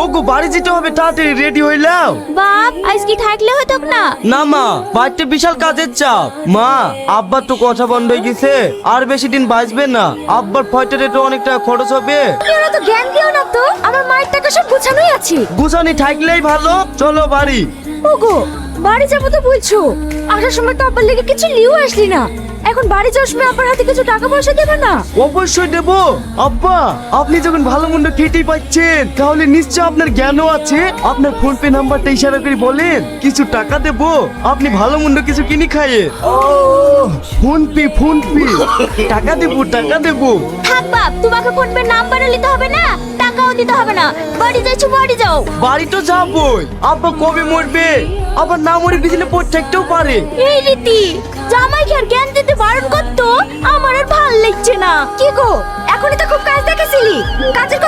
ও গো বাড়ি যেতে হবে তাড়াতাড়ি রেডি হইলাম বাপ আজ কি থাকলে হতো না। না মা বাড়িতে বিশাল কাজের চাপ। মা আব্বার তো কথা বন্ধ হয়ে গেছে আর বেশি দিন বাঁচবে না। আব্বার ফয়টারে তো অনেক টাকা খরচ হবে। তো জ্ঞান দিও না তো? আমার মায়ের টাকা সব গোছানোই আছে। গুছানি থাকলেই ভালো। চলো বাড়ি। ওগো বাড়ি যাব তো বলছো। আসার সময় তো আব্বার লেগে কিছু লিও আসলি না। এখন বাড়ি যাওয়ার সময় আব্বার হাতে কিছু টাকা পয়সা দেবে না? অবশ্যই দেবো। আব্বা আপনি যখন ভালো মন্দ খেতেই পাচ্ছেন তাহলে নিশ্চয় আপনার জ্ঞানও আছে। আপনার ফোন পে নাম্বারটা ইশারা করে বলেন কিছু টাকা দেবো। আপনি ভালো মন্দ কিছু কিনে খাইয়ে। ফোন পে ফোন পে টাকা দেবো টাকা দেবো। থাক বাপ তোমাকে ফোন পে নাম্বার নিতে হবে না টাকাও দিতে হবে না। বাড়ি যাইছো বাড়ি যাও। বাড়ি তো যাবোই। আব্বা কবে মরবে? আবার না মরে বিজনে পড়ে থাকতেও পারে। এই রীতি আর জ্ঞান দিতে বারণ করতো, আমার আর ভালো লাগছে না। কি গো, এখনই তো খুব কাজ দেখেছিলি? কাজের